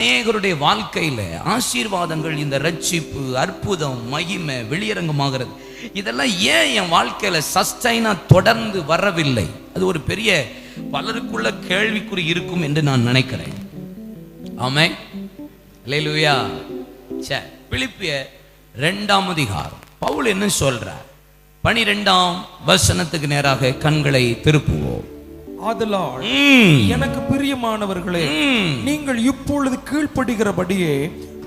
அநேகருடைய வாழ்க்கையில ஆசீர்வாதங்கள் இந்த ரட்சிப்பு அற்புதம் மகிமை வெளியரங்கமாகிறது. இதெல்லாம் ஏன் என் வாழ்க்கையில சஸ்டைனா தொடர்ந்து வரவில்லை? அது ஒரு பெரிய பலருக்குள்ள கேள்விக்குறி இருக்கும் என்று நான் நினைக்கிறேன். ஆமே லேலுயா சே பிலிப்பிய ரெண்டாம் அதிகாரம். பவுல் என்ன சொல்றார்? பனிரெண்டாம் வசனத்துக்கு நேராக கண்களை திருப்புவோம். ஆதலால் எனக்கு பிரியமானவர்களே. நீங்கள் இப்பொழுது கீழ்ப்படுகிறபடியே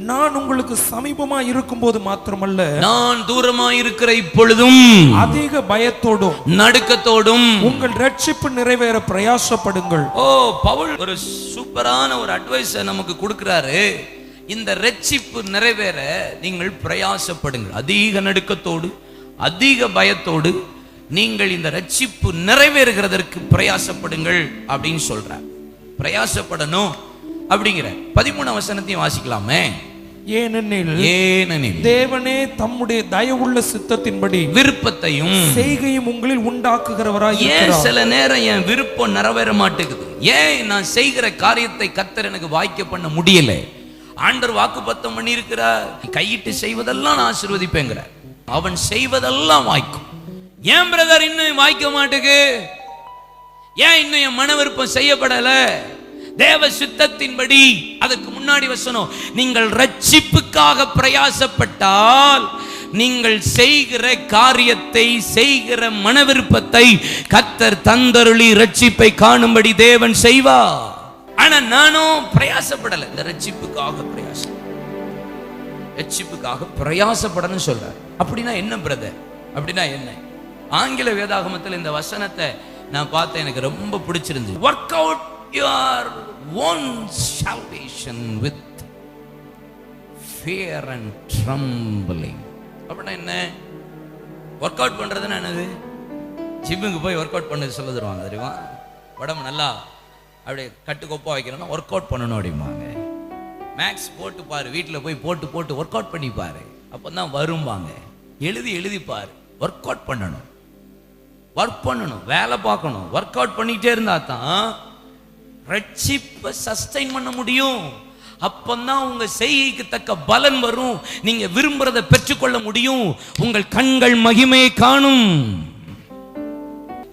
நான் உங்களுக்கு சமீபமா இருக்கும்போது மாத்திரமல்ல நான் தூரமாய் இருக்கிற இப்பொழுதும் அதிக பயத்தோடும் நடுக்கத்தோடும் உங்கள் ரட்சிப்பு நிறைவேற பிரயாசப்படுங்கள். ஓ பவுல் ஒரு சூப்பரான ஒரு அட்வைஸ் நமக்கு கொடுக்கிறாரு. இந்த ரட்சிப்பு நிறைவேற நீங்கள் பிரயாசப்படுங்கள். அதிக நடுக்கத்தோடு அதிக பயத்தோடு நீங்கள் இந்த ரட்சிப்பு நிறைவேறுகிறதற்கு பிரயாசப்படுங்கள் அப்படின்னு சொல்றார் பிரயாசப்படணும் அப்படிங்கிற. பதிமூணாம் வசனத்தையும் வாசிக்கலாமே. ஏனெனில் ஏனெனில் தேவனே தம்முடைய தயவுள்ள சித்தத்தின்படி விருப்பத்தையும் செய்கையும் உங்களில் உண்டாக்குகிறவராய் ஏன் சில நேரம் என் விருப்பம் நிறைவேற மாட்டேங்குது? ஏன் நான் செய்கிற காரியத்தை கத்தர் எனக்கு வாய்க்க பண்ண முடியல? ஆண்டர் வாக்குப்பத்தம் பண்ணி இருக்கிறார் கையிட்டு செய்வதெல்லாம் நான் ஆசீர்வதிப்பேங்கிற. அவன் செய்வதெல்லாம் வாய்க்கும். ஏன் பிரதர் இன்னும் வாய்க்க மாட்டேங்கு ஏன் இன்னும் என் மன விருப்பம் செய்யப்படல? தேவ சித்தத்தின்படி அதற்கு முன்னாடி வசனம் நீங்கள் ரட்சிப்புக்காக பிரயாசப்பட்டால் நீங்கள் செய்கிற காரியத்தை செய்கிற மன விருப்பத்தை கத்தர் தந்தருளி ரட்சிப்பை காணும்படி தேவன் செய்வா ஆனா நானும் பிரயாசப்படல. இந்த ரட்சிப்புக்காக பிரயாசம். ரட்சிப்புக்காக பிரயாசப்படணும் சொல்ற அப்படின்னா என்ன பிரதர் அப்படின்னா என்ன? ஆங்கில வேதாகமத்தில் இந்த வசனத்தை நான் பார்த்தேன் எனக்கு ரொம்ப பிடிச்சிருந்து work out your own salvation with fear and trembling அப்படின்னா என்ன? ஒர்க் அவுட் பண்ணுறதுன்னா என்னது? ஜிம்முக்கு போய் ஒர்க் அவுட் பண்ணது சொல்ல தருவாங்க தெரியுமா? உடம்பு நல்லா அப்படியே கட்டுக்கோப்பா வைக்கணும்னா ஒர்க் அவுட் பண்ணணும் அப்படிம்பாங்க. மேக்ஸ் போட்டு பாரு வீட்டில் போய் போட்டு போட்டு ஒர்க் அவுட் பண்ணி பாரு. அப்போ தான் வரும்பாங்க. எழுதி எழுதி பாரு. ஒர்க் அவுட் பண்ணணும். ஒர்க் பண்ணணும் வேலை பார்க்கணும். ஒர்க் அவுட் பண்ணிக்கிட்டே இருந்தா தான் ரட்சிப்பை சஸ்டைன் பண்ண முடியும். அப்பந்தான் உங்க செய்கைக்கு தக்க பலன் வரும். நீங்க விரும்புறதை பெற்றுக்கொள்ள முடியும். உங்கள் கண்கள் மகிமையை காணும்.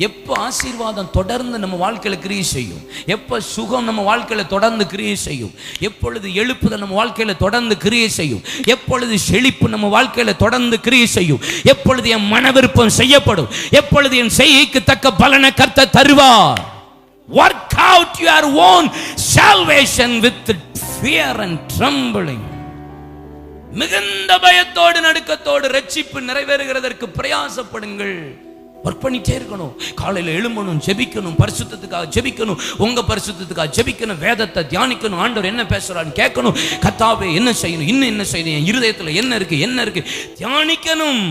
எப்போ ஆசீர்வாதம் தொடர்ந்து நம்ம வாழ்க்கையில் கிரியை செய்யும்? எப்போ சுகம் நம்ம வாழ்க்கையில் தொடர்ந்து கிரியை செய்யும்? எப்பொழுது எழுப்புதல் நம்ம வாழ்க்கையில் தொடர்ந்து கிரியை செய்யும்? எப்பொழுது செழிப்பு நம்ம வாழ்க்கையில் தொடர்ந்து கிரியை செய்யும்? எப்பொழுது என் மன விருப்பம் செய்யப்படும்? எப்பொழுது என் செய்கைக்கு தக்க பலனை கர்த்த தருவார்? Work out your own salvation with fear and trembling மிகுந்த பயத்தோடு நடுக்கத்தோடு ரட்சிப்பு நிறைவேறுகிறதற்கு பிரயாசப்படுங்கள். ஒர்க் பண்ணிட்டே இருக்கணும். காலையில் எழும்பணும் ஜெபிக்கணும் பரிசுத்தத்துக்காக ஜெபிக்கணும் உங்கள் பரிசுத்தத்துக்காக ஜெபிக்கணும் வேதத்தை தியானிக்கணும் ஆண்டவர் என்ன பேசுகிறான்னு கேட்கணும். கத்தாவே என்ன செய்யணும்? இன்னும் என்ன செய்யணும்? என் இருதயத்தில் என்ன இருக்குது என்ன இருக்குது தியானிக்கணும்.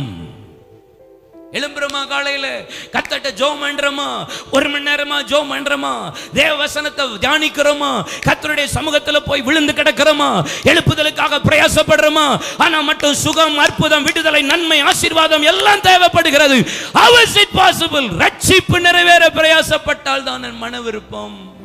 எழும்புறமா காலையில? கத்தட்ட ஜோம் பண்றோமா? ஒரு மணி நேரமா ஜோம் பண்றோமா? தேவ வசனத்தை தியானிக்கிறோமா? கத்தருடைய சமூகத்துல போய் விழுந்து கிடக்கிறோமா? எழுப்புதலுக்காக பிரயாசப்படுறோமா? ஆனா மட்டும் சுகம் அற்புதம் விடுதலை நன்மை ஆசீர்வாதம் எல்லாம் தேவைப்படுகிறது. How is ரட்சிப்பு நிறைவேற பிரயாசப்பட்டால் தான் மன விருப்பம்.